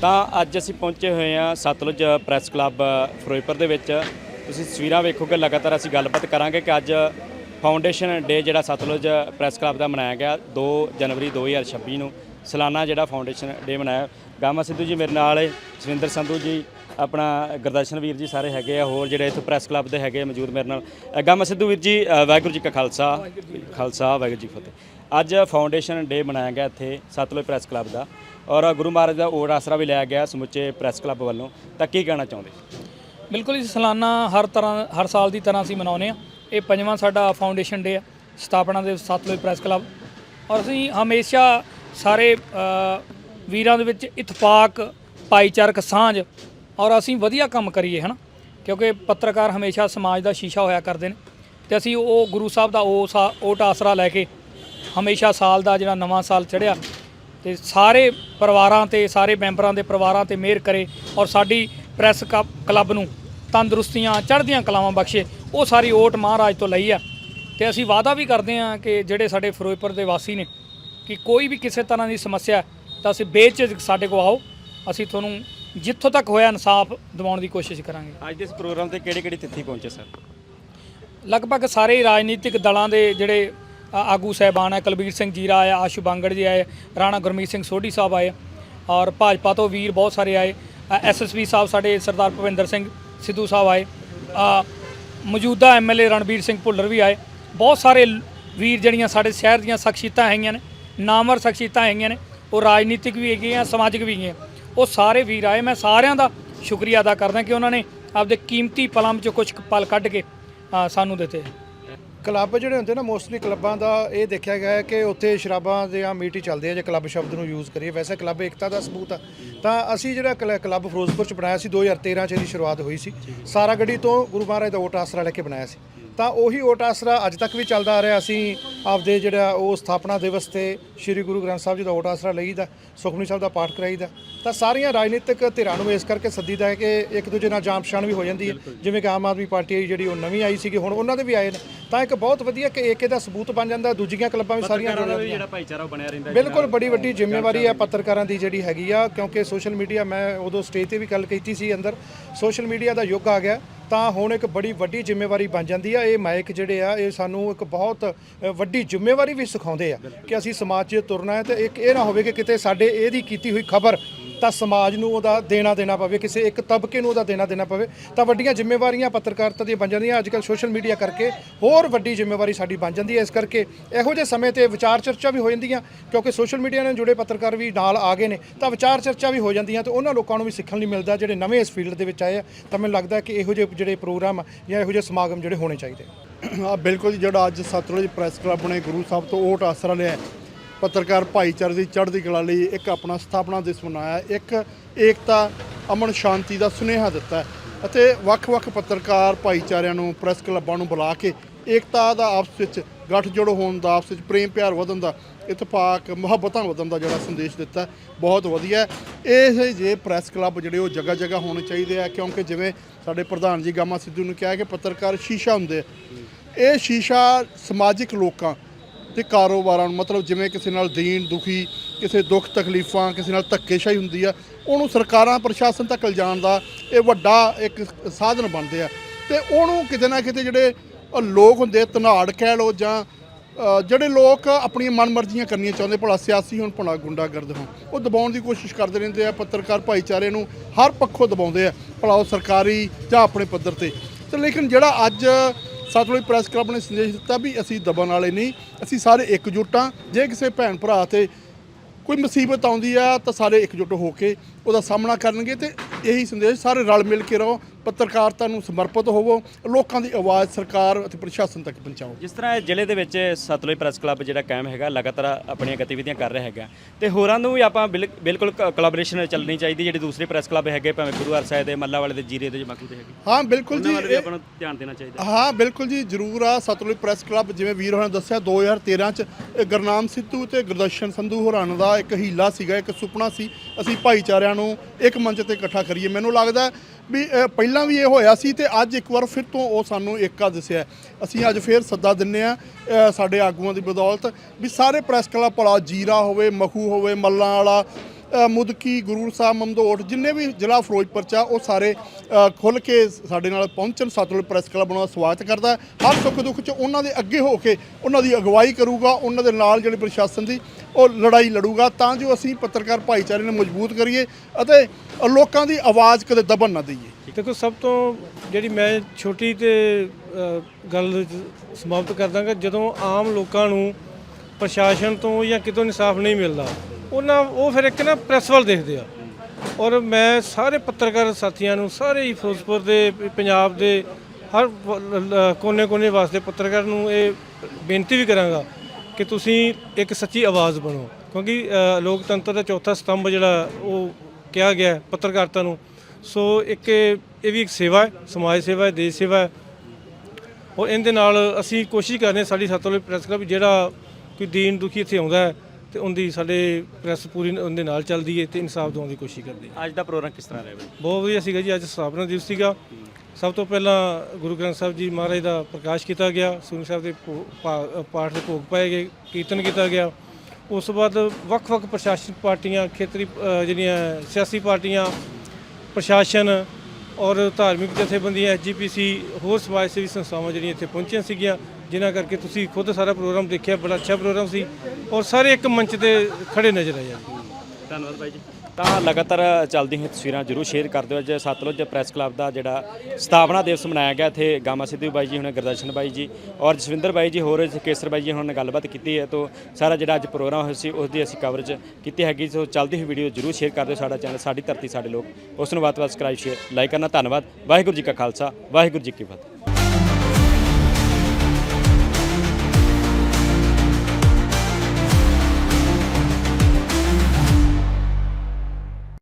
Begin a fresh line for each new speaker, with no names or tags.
ਤਾਂ ਅੱਜ ਅਸੀਂ ਪਹੁੰਚੇ ਹੋਏ ਹਾਂ ਸਤਲੁਜ ਪ੍ਰੈਸ ਕਲੱਬ ਫਿਰੋਜ਼ਪੁਰ ਦੇ ਵਿੱਚ। ਤੁਸੀਂ ਤਸਵੀਰਾਂ ਵੇਖੋਗੇ, ਲਗਾਤਾਰ ਅਸੀਂ ਗੱਲਬਾਤ ਕਰਾਂਗੇ ਕਿ ਅੱਜ ਫਾਊਂਡੇਸ਼ਨ ਡੇ ਜਿਹੜਾ ਸਤਲੁਜ ਪ੍ਰੈਸ ਕਲੱਬ ਦਾ ਮਨਾਇਆ ਗਿਆ 2 ਜਨਵਰੀ 2026 ਨੂੰ। ਸਾਲਾਨਾ ਜਿਹੜਾ ਫਾਊਂਡੇਸ਼ਨ ਡੇ ਮਨਾਇਆ। ਗਾਮਾ ਸਿੱਧੂ ਜੀ ਮੇਰੇ ਨਾਲ ਸੁਰਿੰਦਰ ਸੰਧੂ ਜੀ ਆਪਣਾ ਗੁਰਦਰਸ਼ਨ ਵੀਰ ਜੀ ਸਾਰੇ ਹੈਗੇ ਆ ਹੋਰ ਜਿਹੜੇ ਇੱਥੇ ਪ੍ਰੈਸ ਕਲੱਬ ਦੇ ਹੈਗੇ ਆ ਮੌਜੂਦ ਮੇਰੇ ਨਾਲ। ਅ, ਗਾਮਾ ਸਿੱਧੂ ਵੀਰ ਜੀ ਵਾਹਿਗੁਰੂ ਜੀ ਕਾ ਖਾਲਸਾ ਖਾਲਸਾ ਵਾਹਿਗੁਰੂ ਜੀ ਫਤਿਹ। ਅੱਜ ਫਾਊਂਡੇਸ਼ਨ ਡੇ ਮਨਾਇਆ ਗਿਆ ਇੱਥੇ ਸਤਲੁਜ ਪ੍ਰੈਸ ਕਲੱਬ ਦਾ। ਔਰ ਗੁਰੂ ਮਹਾਰਾਜ ਦਾ ਓੜ ਆਸਰਾ ਵੀ ਲਿਆ ਗਿਆ ਸਮੁੱਚੇ ਪ੍ਰੈਸ ਕਲੱਬ ਵੱਲੋਂ। ਤਾਂ ਕੀ ਕਹਿਣਾ ਚਾਹੁੰਦੇ?
ਬਿਲਕੁਲ ਜੀ ਸਾਲਾਨਾ ਹਰ ਤਰ੍ਹਾਂ ਹਰ ਸਾਲ ਦੀ ਤਰ੍ਹਾਂ ਅਸੀਂ ਮਨਾਉਂਦੇ ਆ ਇਹ ਪੰਜਵਾਂ ਸਾਡਾ ਫਾਊਂਡੇਸ਼ਨ ਡੇ ਆ ਸਥਾਪਨਾ ਦੇ ਸਤਲੁਜ ਪ੍ਰੈਸ ਕਲੱਬ ਔਰ ਅਸੀਂ ਹਮੇਸ਼ਾ ਸਾਰੇ ਵੀਰਾਂ ਦੇ ਵਿੱਚ ਇਤਫਾਕ ਭਾਈਚਾਰਕ ਸਾਂਝ ਔਰ ਅਸੀਂ ਵਧੀਆ ਕੰਮ ਕਰੀਏ, ਹਨਾ? ਕਿਉਂਕਿ ਪੱਤਰਕਾਰ ਹਮੇਸ਼ਾ ਸਮਾਜ ਦਾ ਸ਼ੀਸ਼ਾ ਹੋਇਆ ਕਰਦੇ ਨੇ। ਤੇ ਅਸੀਂ ਉਹ ਗੁਰੂ ਸਾਹਿਬ ਦਾ ਉਹ ਓਟ ਆਸਰਾ ਲੈ ਕੇ ਹਮੇਸ਼ਾ ਸਾਲ ਦਾ ਜਿਹੜਾ ਨਵਾਂ ਸਾਲ ਚੜ੍ਹਿਆ ਤੇ ਸਾਰੇ ਪਰਿਵਾਰਾਂ ਤੇ, ਸਾਰੇ ਮੈਂਬਰਾਂ ਦੇ ਪਰਿਵਾਰਾਂ ਤੇ ਮਿਹਰ ਕਰੇ ਔਰ ਸਾਡੀ ਪ੍ਰੈਸ ਕ- ਕਲੱਬ ਨੂੰ ਤੰਦਰੁਸਤੀਆਂ, ਚੜ੍ਹਦੀਆਂ ਕਲਾਵਾਂ ਬਖਸ਼ੇ, ਉਹ ਸਾਰੀ ਓਟ ਮਹਾਰਾਜ ਤੋਂ ਲਈ ਆ। ਤੇ ਅਸੀਂ ਵਾਅਦਾ ਵੀ ਕਰਦੇ ਹਾਂ ਕਿ ਜਿਹੜੇ ਸਾਡੇ ਫਿਰੋਜ਼ਪੁਰ ਦੇ ਵਾਸੀ ਨੇ ਕਿ ਕੋਈ ਵੀ ਕਿਸੇ ਤਰ੍ਹਾਂ ਦੀ ਸਮੱਸਿਆ ਤਾਂ ਅਸੀਂ ਬੇਝਿਜਕ ਸਾਡੇ ਕੋਲ ਆਓ, ਅਸੀਂ ਤੁਹਾਨੂੰ ਜਿੱਥੋਂ ਤੱਕ ਹੋਇਆ ਇਨਸਾਫ ਦਿਵਾਉਣ ਦੀ ਕੋਸ਼ਿਸ਼ ਕਰਾਂਗੇ।
ਅੱਜ ਦੇ ਇਸ ਪ੍ਰੋਗਰਾਮ ਤੇ ਕਿਹੜੇ ਕਿਹੜੇ ਤਿੱਥੀ ਪਹੁੰਚੇ ਸਰ?
ਲਗਭਗ ਸਾਰੇ ਹੀ ਰਾਜਨੀਤਿਕ ਦਲਾਂ ਦੇ ਜਿਹੜੇ ਆ- ਆਗੂ ਸਹਿਬਾਨ ਹੈ ਕੁਲਬੀਰ ਸਿੰਘ ਜੀਰਾ ਆਇਆ ਆਸ਼ੂ ਬਾਂਗੜ ਜੀ ਆਏ ਰਾਣਾ ਗੁਰਮੀਤ ਸਿੰਘ ਸੋਢੀ ਸਾਹਿਬ ਆਏ ਔਰ ਭਾਜਪਾ ਤੋਂ ਵੀਰ ਬਹੁਤ ਸਾਰੇ ਆਏ। ਐਸਐਸਪੀ ਸਾਹਿਬ ਸਾਡੇ ਸਰਦਾਰ ਭਵਿੰਦਰ ਸਿੰਘ ਸਿੱਧੂ ਸਾਹਿਬ ਆਏ। ਆ, ਮੌਜੂਦਾ ਐਮਐਲਏ ਰਣਬੀਰ ਸਿੰਘ ਭੁੱਲਰ ਵੀ ਆਏ। ਬਹੁਤ ਸਾਰੇ ਲ- ਵੀਰ ਜਿਹੜੀਆਂ ਸਾਡੇ ਸ਼ਹਿਰ ਦੀਆਂ ਸ਼ਖਸੀਅਤਾਂ ਹੈਗੀਆਂ ਨੇ ਨਾਮਵਰ ਸ਼ਖਸੀਅਤਾਂ ਹੈਗੀਆਂ ਨੇ ਉਹ ਰਾਜਨੀਤਿਕ ਵੀ ਹੈਗੀਆਂ ਸਮਾਜਿਕ ਵੀ ਹੈਗੀਆਂ। ਉਹ ਸਾਰੇ ਵੀਰ ਆਏ। ਮੈਂ ਸਾਰਿਆਂ ਦਾ ਸ਼ੁਕਰੀਆ ਅਦਾ ਕਰਦਾ ਕਿ ਉਹਨਾਂ ਨੇ ਆਪਦੇ ਕੀਮਤੀ ਪਲਾਂ ਵਿੱਚੋਂ ਕੁਝ ਪਲ ਕੱਢ ਕੇ ਸਾਨੂੰ ਦਿੱਤੇ।
ਕਲੱਬ ਜਿਹੜੇ ਹੁੰਦੇ ਨਾ, ਮੋਸਟਲੀ ਕਲੱਬਾਂ ਦਾ ਇਹ ਦੇਖਿਆ ਗਿਆ ਹੈ ਕਿ ਉੱਥੇ ਸ਼ਰਾਬਾਂ ਦੇ ਆ ਮੀਟ ਹੀ ਚੱਲਦੇ ਆ, ਜੇ ਕਲੱਬ ਸ਼ਬਦ ਨੂੰ ਯੂਜ਼ ਕਰੀਏ। ਵੈਸੇ ਕਲੱਬ ਏਕਤਾ ਦਾ ਸਬੂਤ ਆ। ਤਾਂ ਅਸੀਂ ਜਿਹੜਾ ਕਲ- ਕਲੱਬ ਫਿਰੋਜ਼ਪੁਰ ਚ ਬਣਾਇਆ ਸੀ 2013 ਚ ਇਹਦੀ ਸ਼ੁਰੂਆਤ ਹੋਈ ਸੀ। ਸਾਰਾ ਗੱਡੀ ਤੋਂ ਗੁਰੂ ਮਹਾਰਾਜ ਦਾ ਓਟ ਆਸਰਾ ਲੈ ਕੇ ਬਣਾਇਆ ਸੀ। ਤਾਂ ਉਹੀ ਓਟ ਆਸਰਾ ਅੱਜ ਤੱਕ ਵੀ ਚੱਲਦਾ ਆ ਰਿਹਾ। ਅਸੀਂ ਆਪਦੇ ਜਿਹੜਾ ਉਹ ਸਥਾਪਨਾ ਦਿਵਸ ਤੇ ਸ੍ਰੀ ਗੁਰੂ ਗ੍ਰੰਥ ਸਾਹਿਬ ਜੀ ਦਾ ਓਟ ਆਸਰਾ ਲਈਦਾ ਸੁਖਮਨੀ ਸਾਹਿਬ ਦਾ ਪਾਠ ਕਰਾਈਦਾ। ਤਾਂ ਸਾਰੀਆਂ ਰਾਜਨੀਤਿਕ ਧਿਰਾਂ ਨੂੰ ਇਸ ਕਰਕੇ ਸੱਦੀਦਾ ਹੈ ਕਿ ਇੱਕ ਦੂਜੇ ਨਾਲ ਜਾਣ ਪਛਾਣ ਵੀ ਹੋ ਜਾਂਦੀ ਹੈ। ਜਿਵੇਂ ਕਿ ਆਮ ਆਦਮੀ ਪਾਰਟੀ ਜਿਹੜੀ ਉਹ ਨਵੀਂ ਆਈ ਸੀਗੀ ਹੁਣ ਉਹਨਾਂ ਦੇ ਵੀ ਆਏ ਨੇ। ਤਾਂ ਇੱਕ ਬਹੁਤ ਵਧੀਆ ਕਿ ਏਕੇ ਦਾ ਸਬੂਤ ਬਣ ਜਾਂਦਾ ਦੂਜੀਆਂ ਕਲੱਬਾਂ ਵੀ ਸਾਰੀਆਂ ਜੁੜ ਜਾਂਦੀਆਂ
ਜਿਹੜਾ ਭਾਈਚਾਰਾ ਬਣਿਆ ਰਹਿੰਦਾ
ਬਿਲਕੁਲ ਬੜੀ ਵੱਡੀ ਜ਼ਿੰਮੇਵਾਰੀ ਹੈ ਪੱਤਰਕਾਰਾਂ ਦੀ ਜਿਹੜੀ ਹੈਗੀ ਆ ਕਿਉਂਕਿ ਸੋਸ਼ਲ ਮੀਡੀਆ ਮੈਂ ਉਦੋਂ ਸਟੇਜ ਤੇ ਵੀ ਗੱਲ ਕੀਤੀ ਸੀ ਅੰਦਰ। ਸੋਸ਼ਲ ਮੀਡੀਆ ਦਾ ਯੁੱਗ ਆ ਗਿਆ। ਤਾਂ ਹੁਣ ਇੱਕ ਬੜੀ ਵੱਡੀ ਜ਼ਿੰਮੇਵਾਰੀ ਬਣ ਜਾਂਦੀ ਆ। ਇਹ ਮਾਇਕ ਜਿਹੜੇ ਆ, ਇਹ ਸਾਨੂੰ ਇੱਕ ਬਹੁਤ ਵੱਡੀ ਜ਼ਿੰਮੇਵਾਰੀ ਵੀ ਸਿਖਾਉਂਦੇ ਆ ਕਿ ਅਸੀਂ ਸਮਾਜ 'ਚ ਤੁਰਨਾ ਹੈ ਤੇ ਇੱਕ ਇਹ ਨਾ ਹੋਵੇ ਕਿ ਕਿਤੇ ਸਾਡੇ ਇਹਦੀ ਕੀਤੀ ਹੋਈ ਖਬਰ ਤਾਂ ਸਮਾਜ ਨੂੰ ਉਹਦਾ ਦੇਣਾ ਦੇਣਾ ਪਵੇ ਕਿਸੇ ਇੱਕ ਤਬਕੇ ਨੂੰ ਉਹਦਾ ਦੇਣਾ ਦੇਣਾ ਪਵੇ ਤਾਂ ਵੱਡੀਆਂ ਜ਼ਿੰਮੇਵਾਰੀਆਂ ਪੱਤਰਕਾਰਤਾ ਦੀਆਂ ਬਣ ਜਾਂਦੀਆਂ। ਅੱਜ ਕੱਲ੍ਹ ਸੋਸ਼ਲ ਮੀਡੀਆ ਕਰਕੇ ਹੋਰ ਵੱਡੀ ਜ਼ਿੰਮੇਵਾਰੀ ਸਾਡੀ ਬਣ ਜਾਂਦੀ ਹੈ। ਇਸ ਕਰਕੇ ਇਹੋ ਜਿਹੇ ਸਮੇਂ ਤੇ ਵਿਚਾਰ ਚਰਚਾ ਵੀ ਹੋ ਜਾਂਦੀਆਂ ਕਿਉਂਕਿ ਸੋਸ਼ਲ ਮੀਡੀਆ ਨਾਲ ਜੁੜੇ ਪੱਤਰਕਾਰ ਵੀ ਨਾਲ ਆ ਗਏ ਨੇ ਤਾਂ ਵਿਚਾਰ ਚਰਚਾ ਵੀ ਹੋ ਜਾਂਦੀਆਂ ਤੇ ਉਹਨਾਂ ਲੋਕਾਂ ਨੂੰ ਵੀ ਸਿੱਖਣ ਲਈ ਮਿਲਦਾ ਜਿਹੜੇ ਨਵੇਂ ਇਸ ਫੀਲਡ ਦੇ ਵਿੱਚ ਆਏ ਆ। ਤਾਂ ਮੈਨੂੰ ਲੱਗਦਾ ਕਿ ਇਹੋ ਜਿਹੇ ਜਿਹੜੇ ਪ੍ਰੋਗਰਾਮ ਆ ਜਾਂ ਇਹੋ ਜਿਹੇ ਸਮਾਗਮ ਜਿਹੜੇ ਹੋਣੇ ਚਾਹੀਦੇ
ਆ। ਬਿਲਕੁਲ ਜੀ, ਜਿਹੜਾ ਅੱਜ ਸਤਲੁਜ ਪ੍ਰੈਸ ਕਲੱਬ ਨੇ ਗੁਰੂ ਸਾਹਿਬ ਤੋਂ ਓਟ ਆਸਰਾ ਲਿਆ ਪੱਤਰਕਾਰ ਭਾਈਚਾਰੇ ਦੀ ਚੜ੍ਹਦੀ ਕਲਾ ਲਈ ਇੱਕ ਆਪਣਾ ਸਥਾਪਨਾ ਦਿਵਸ ਮਨਾਇਆ। ਇੱਕ ਏਕਤਾ, ਅਮਨ ਸ਼ਾਂਤੀ ਦਾ ਸੁਨੇਹਾ ਦਿੱਤਾ ਅਤੇ ਵੱਖ-ਵੱਖ ਪੱਤਰਕਾਰ ਭਾਈਚਾਰਿਆਂ ਨੂੰ, ਪ੍ਰੈਸ ਕਲੱਬਾਂ ਨੂੰ ਬੁਲਾ ਕੇ ਏਕਤਾ ਦਾ ਆਪਸ ਵਿੱਚ ਗੱਠਜੋੜ ਹੋਣ ਦਾ, ਆਪਸ ਵਿੱਚ ਪ੍ਰੇਮ ਪਿਆਰ ਵਧਣ ਦਾ, ਇਤਫਾਕ, ਮੁਹੱਬਤਾਂ ਵਧਣ ਦਾ ਜਿਹੜਾ ਸੰਦੇਸ਼ ਦਿੱਤਾ ਬਹੁਤ ਵਧੀਆ ਇਹ ਜੇ ਪ੍ਰੈਸ ਕਲੱਬ ਜਿਹੜੇ ਉਹ ਜਗ੍ਹਾ ਜਗ੍ਹਾ ਹੋਣੇ ਚਾਹੀਦੇ ਆ, ਕਿਉਂਕਿ ਜਿਵੇਂ ਸਾਡੇ ਪ੍ਰਧਾਨ ਜੀ ਗਾਮਾ ਸਿੱਧੂ ਨੇ ਕਿਹਾ ਕਿ ਪੱਤਰਕਾਰ ਸ਼ੀਸ਼ਾ ਹੁੰਦੇ ਆ। ਇਹ ਸ਼ੀਸ਼ਾ ਸਮਾਜਿਕ ਲੋਕਾਂ ਤੇ ਕਾਰੋਬਾਰਾਂ ਨੂੰ, ਮਤਲਬ ਜਿਵੇਂ ਕਿਸੇ ਨਾਲ ਦੀਨ ਦੁਖੀ, ਕਿਸੇ ਦੁੱਖ ਤਕਲੀਫਾਂ, ਕਿਸੇ ਨਾਲ ਧੱਕੇਸ਼ਾਹੀ ਹੁੰਦੀ ਆ, ਉਹਨੂੰ ਸਰਕਾਰਾਂ, ਪ੍ਰਸ਼ਾਸਨ ਤੱਕ ਲਿਜਾਣ ਦਾ ਇਹ ਵੱਡਾ ਇੱਕ ਸਾਧਨ ਬਣਦੇ ਆ। ਤੇ ਉਹਨੂੰ ਕਿਤੇ ਨਾ ਕਿਤੇ ਜਿਹੜੇ ਲੋਕ ਹੁੰਦੇ ਧਨਾੜ ਕਹਿ ਲੋ ਜਾਂ ਜਿਹੜੇ ਲੋਕ ਆਪਣੀਆਂ ਮਨਮਰਜ਼ੀਆਂ ਕਰਨੀਆਂ ਚਾਹੁੰਦੇ, ਭਲਾ ਸਿਆਸੀ ਹੋਣ, ਭਲਾ ਗੁੰਡਾਗਰਦ ਹੋਣ, ਉਹ ਦਬਾਉਣ ਦੀ ਕੋਸ਼ਿਸ਼ ਕਰਦੇ ਰਹਿੰਦੇ ਆ, ਪੱਤਰਕਾਰ ਭਾਈਚਾਰੇ ਨੂੰ ਹਰ ਪੱਖੋਂ ਦਬਾਉਂਦੇ ਆ, ਭਲਾ ਉਹ ਸਰਕਾਰੀ ਜਾਂ ਆਪਣੇ ਪੱਧਰ ਤੇ। ਤੇ ਲੇਕਿਨ ਜਿਹੜਾ ਅੱਜ ਸਤਲੁਜ ਪ੍ਰੈਸ ਕਲੱਬ ਨੇ ਸੰਦੇਸ਼ ਦਿੱਤਾ ਵੀ ਅਸੀਂ ਦਬਣ ਵਾਲੇ ਨਹੀਂ, ਅਸੀਂ ਸਾਰੇ ਇਕਜੁੱਟ ਹਾਂ। ਜੇ ਕਿਸੇ ਭੈਣ ਭਰਾ ਤੇ ਕੋਈ ਮੁਸੀਬਤ ਆਉਂਦੀ ਆ ਤਾਂ ਸਾਰੇ ਇਕਜੁੱਟ ਹੋ ਕੇ ਉਹਦਾ ਸਾਹਮਣਾ ਕਰਨਗੇ ਤੇ ਇਹੀ ਸੰਦੇਸ਼ ਸਾਰੇ ਰਲ ਮਿਲ ਕੇ ਰਹੋ। ਪੱਤਰਕਾਰਤਾ ਨੂੰ ਸਮਰਪਿਤ ਹੋਵੋ ਲੋਕਾਂ ਦੀ ਆਵਾਜ਼ ਸਰਕਾਰ ਅਤੇ ਪ੍ਰਸ਼ਾਸਨ ਤੱਕ ਪਹੁੰਚਾਓ।
ਜਿਸ ਤਰ੍ਹਾਂ ਇਹ ਜ਼ਿਲ੍ਹੇ ਦੇ ਵਿੱਚ ਸਤਲੁਜ ਪ੍ਰੈਸ ਕਲੱਬ ਜਿਹੜਾ ਕਾਇਮ ਹੈਗਾ ਲਗਾਤਾਰ ਆਪਣੀਆਂ ਗਤੀਵਿਧੀਆਂ ਕਰ ਰਿਹਾ ਹੈਗਾ। ਤੇ ਹੋਰਾਂ ਨੂੰ ਵੀ ਆਪਾਂ ਬਿਲ- ਬਿਲਕੁਲ ਕੋਲੈਬੋਰੇਸ਼ਨ ਚੱਲਣੀ ਚਾਹੀਦੀ ਜਿਹੜੇ ਦੂਸਰੇ ਪ੍ਰੈਸ ਕਲੱਬ ਹੈਗੇ ਭਾਵੇਂ ਗੁਰੂ ਹਰਸਾਏ ਦੇ ਮੱਲਾ ਵਾਲੇ ਦੇ ਜੀਰੇ ਦੇ ਜਮਾਕੂ ਦੇ ਹੈਗੇ।
ਹਾਂ ਬਿਲਕੁਲ ਜੀ ਇਹ-
ਆਪਾਂ ਨੂੰ ਧਿਆਨ ਦੇਣਾ ਚਾਹੀਦਾ।
ਹਾਂ ਬਿਲਕੁਲ ਜੀ ਜ਼ਰੂਰ ਆ ਸਤਲੁਜ ਪ੍ਰੈਸ ਕਲੱਬ ਜਿਵੇਂ ਵੀਰ ਨੇ ਦੱਸਿਆ 2013 ਚ ਗੁਰਨਾਮ ਸਿੱਧੂ ਤੇ ਗੁਰਦਰਸ਼ਨ ਸੰਧੂ ਹੋਰਾਂ ਦਾ ਇੱਕ ਹੀਲਾ ਸੀਗਾ ਇੱਕ ਸੁਪਨਾ ਸੀ। ਅਸੀਂ ਭਾਈਚਾਰਿਆਂ ਨੂੰ ਇੱਕ ਮੰਚ ਤੇ ਇਕੱਠਾ ਕਰੀਏ। ਮੈਨੂੰ ਲੱਗਦਾ ਵੀ ਪਹਿਲਾਂ ਵੀ ਇਹ ਹੋਇਆ ਸੀ ਤੇ ਅੱਜ ਇੱਕ ਵਾਰ ਫਿਰ ਤੋਂ ਉਹ ਸਾਨੂੰ ਏਕਾ ਦਿਸਿਆ। ਅਸੀਂ ਅੱਜ ਫੇਰ ਸੱਦਾ ਦਿੰਨੇ ਆ ਸਾਡੇ ਆਗੂਆਂ ਦੀ ਬਦੌਲਤ ਵੀ ਸਾਰੇ ਪ੍ਰੈਸ ਕਲੱਬ ਭਲਾ ਜੀਰਾ ਹੋਵੇ ਮਖੂ ਹੋਵੇ ਮੱਲਾਂ ਵਾਲਾ ਮੁਦਕੀ ਗੁਰੂ ਸਾਹਿਬ ਮਮਦੋਟ ਜਿੰਨੇ ਵੀ ਜ਼ਿਲ੍ਹਾ ਫਿਰੋਜ਼ਪੁਰ ਚ ਆ ਉਹ ਸਾਰੇ ਅ, ਖੁੱਲ ਕੇ ਸਾਡੇ ਨਾਲ ਪਹੁੰਚਣ ਸਤਲੁਜ ਪ੍ਰੈਸ ਕਲੱਬ ਉਹਨਾਂ ਦਾ ਸਵਾਗਤ ਕਰਦਾ। ਹਰ ਸੁੱਖ ਦੁੱਖ ਚ ਉਹਨਾਂ ਦੇ ਅੱਗੇ ਹੋ ਕੇ ਉਹਨਾਂ ਦੀ ਅਗਵਾਈ ਕਰੂਗਾ ਉਹਨਾਂ ਦੇ ਨਾਲ ਜਿਹੜੇ ਪ੍ਰਸ਼ਾਸਨ ਦੀ ਉਹ ਲੜਾਈ ਲੜੂਗਾ, ਤਾਂ ਜੋ ਅਸੀਂ ਪੱਤਰਕਾਰ ਭਾਈਚਾਰੇ ਨੂੰ ਮਜ਼ਬੂਤ ਕਰੀਏ ਅਤੇ ਲੋਕਾਂ ਦੀ ਆਵਾਜ਼ ਕਦੇ ਦਬਨ ਨਾ ਦਈਏ।
ਦੇਖੋ, ਸਭ ਤੋਂ ਜਿਹੜੀ ਮੈਂ ਛੋਟੀ ਤੇ ਗੱਲ ਸਮਾਪਤ ਕਰ ਦਾਂਗਾ ਜਦੋਂ ਆਮ ਲੋਕਾਂ ਨੂੰ ਪ੍ਰਸ਼ਾਸਨ ਤੋਂ ਜਾਂ ਕਿਤੋਂ ਇਨਸਾਫ ਨਹੀਂ ਮਿਲਦਾ, ਉਹਨਾਂ, ਉਹ ਫਿਰ ਇੱਕ ਨਾ ਪ੍ਰੈਸ ਵੱਲ ਦੇਖਦੇ ਆ। ਔਰ ਮੈਂ ਸਾਰੇ ਪੱਤਰਕਾਰ ਸਾਥੀਆਂ ਨੂੰ, ਸਾਰੇ ਹੀ ਫਿਰੋਜ਼ਪੁਰ ਦੇ, ਪੰਜਾਬ ਦੇ, ਹਰ ਕੋਨੇ-ਕੋਨੇ ਵਾਸਤੇ ਪੱਤਰਕਾਰ ਨੂੰ ਇਹ ਬੇਨਤੀ ਵੀ ਕਰਾਂਗਾ ਕਿ ਤੁਸੀਂ ਇੱਕ ਸੱਚੀ ਆਵਾਜ਼ ਬਣੋ। ਕਿਉਂਕਿ ਲੋਕਤੰਤਰ ਦਾ ਚੌਥਾ ਸਤੰਭ ਜਿਹੜਾ ਉਹ ਕਿਹਾ ਗਿਆ ਪੱਤਰਕਾਰਤਾ ਨੂੰ। ਸੋ ਇੱਕ ਇਹ ਵੀ ਇੱਕ ਸੇਵਾ ਹੈ ਸਮਾਜ ਸੇਵਾ ਹੈ ਦੇਸ਼ ਸੇਵਾ ਹੈ। ਔਰ ਇਹਦੇ ਨਾਲ ਅਸੀਂ ਕੋਸ਼ਿਸ਼ ਕਰਨੇ ਸਾਡੀ ਸਤਲੁਜ ਪ੍ਰੈਸ ਕਲੱਬ ਜਿਹੜਾ ਕੋਈ ਦੀਨ ਦੁਖੀ ਇੱਥੇ ਆਉਂਦਾ ਹੈ ਤੇ ਉਹਦੀ ਸਾਡੇ ਪ੍ਰੈਸ ਪੂਰੀ ਉਹਦੇ ਨਾਲ ਚੱਲਦੀ ਹੈ ਤੇ ਇਨਸਾਫ ਦਿਵਾਉਣ ਦੀ ਕੋਸ਼ਿਸ਼ ਕਰਦੀ ਹੈ।
ਅੱਜ ਦਾ ਪ੍ਰੋਗਰਾਮ ਕਿਸ ਤਰ੍ਹਾਂ ਰਿਹਾ
ਬਹੁਤ ਵਧੀਆ ਸੀਗਾ ਜੀ ਅੱਜ ਸਥਾਪਨਾ ਦਿਵਸ ਸੀਗਾ। ਸਭ ਤੋਂ ਪਹਿਲਾਂ ਗੁਰੂ ਗ੍ਰੰਥ ਸਾਹਿਬ ਜੀ ਮਹਾਰਾਜ ਦਾ ਪ੍ਰਕਾਸ਼ ਕੀਤਾ ਗਿਆ ਸੁਖਮਨੀ ਸਾਹਿਬ ਦੇ ਪਾਠ ਦੇ ਭੋਗ ਪਾਏ ਗਏ, ਕੀਰਤਨ ਕੀਤਾ ਗਿਆ। ਉਸ ਤੋਂ ਬਾਅਦ ਵੱਖ-ਵੱਖ ਪ੍ਰਸ਼ਾਸਨਿਕ ਪਾਰਟੀਆਂ, ਖੇਤਰੀ ਜਿਹੜੀਆਂ ਸਿਆਸੀ ਪਾਰਟੀਆਂ, ਪ੍ਰਸ਼ਾਸਨ ਔਰ ਧਾਰਮਿਕ ਜਥੇਬੰਦੀਆਂ ਐਸਜੀਪੀਸੀ ਹੋਰ ਸਮਾਜ ਸੇਵੀ ਸੰਸਥਾਵਾਂ ਜਿਹੜੀਆਂ ਇੱਥੇ ਪਹੁੰਚੀਆਂ ਸੀਗੀਆਂ, ਜਿਨ੍ਹਾਂ ਕਰਕੇ ਤੁਸੀਂ ਖੁਦ ਸਾਰਾ ਪ੍ਰੋਗਰਾਮ ਦੇਖਿਆ, ਬੜਾ ਅੱਛਾ ਪ੍ਰੋਗਰਾਮ ਸੀ ਔਰ ਸਾਰੇ ਇੱਕ ਮੰਚ ਤੇ ਖੜੇ ਨਜ਼ਰ ਆਏ ਆ।
ਧੰਨਵਾਦ ਭਾਈ ਜੀ। ਤਾਂ ਲਗਾਤਾਰ ਚੱਲਦੀਆਂ ਹੋਈਆਂ ਤਸਵੀਰਾਂ ਜਰੂਰ ਸ਼ੇਅਰ ਕਰ ਦਿਓ। ਅੱਜ ਸਤਲੁਜ ਪ੍ਰੈਸ ਕਲੱਬ ਦਾ ਜਿਹੜਾ ਸਥਾਪਨਾ ਦਿਵਸ ਮਨਾਇਆ ਗਿਆ ਇੱਥੇ ਗਾਮਾ ਸਿੱਧੂ ਬਾਈ ਜੀ ਹੁਣ, ਗੁਰਦਰਸ਼ਨ ਬਾਈ ਜੀ ਔਰ ਜਸਵਿੰਦਰ ਬਾਈ ਜੀ ਹੋਰ ਕੇਸਰ ਬਾਈ ਜੀ ਹੁਣ ਗੱਲਬਾਤ ਕੀਤੀ ਹੈ। ਤੋਂ ਸਾਰਾ ਜਿਹੜਾ ਅੱਜ ਪ੍ਰੋਗਰਾਮ ਹੋਇਆ ਸੀ, ਉਸ ਦੀ ਅਸੀਂ ਕਵਰੇਜ ਕੀਤੀ ਹੈਗੀ। ਸੋ ਚੱਲਦੀ ਹੋਈ ਵੀਡੀਓ ਜਰੂਰ ਸ਼ੇਅਰ ਕਰ ਦਿਓ ਸਾਡਾ ਚੈਨਲ ਸਾਡੀ ਧਰਤੀ, ਸਾਡੇ ਲੋਕ। ਉਸ ਨੂੰ ਵੱਧ ਤੋਂ ਵੱਧ ਸਬਸਕ੍ਰਾਈਬ ਸ਼ੇਅਰ ਲਾਈਕ ਕਰਨਾ। ਧੰਨਵਾਦ। ਵਾਹਿਗੁਰੂ ਜੀ ਕਾ ਖਾਲਸਾ, ਵਾਹਿਗੁਰੂ ਜੀ ਕੀ ਫਤਿਹ।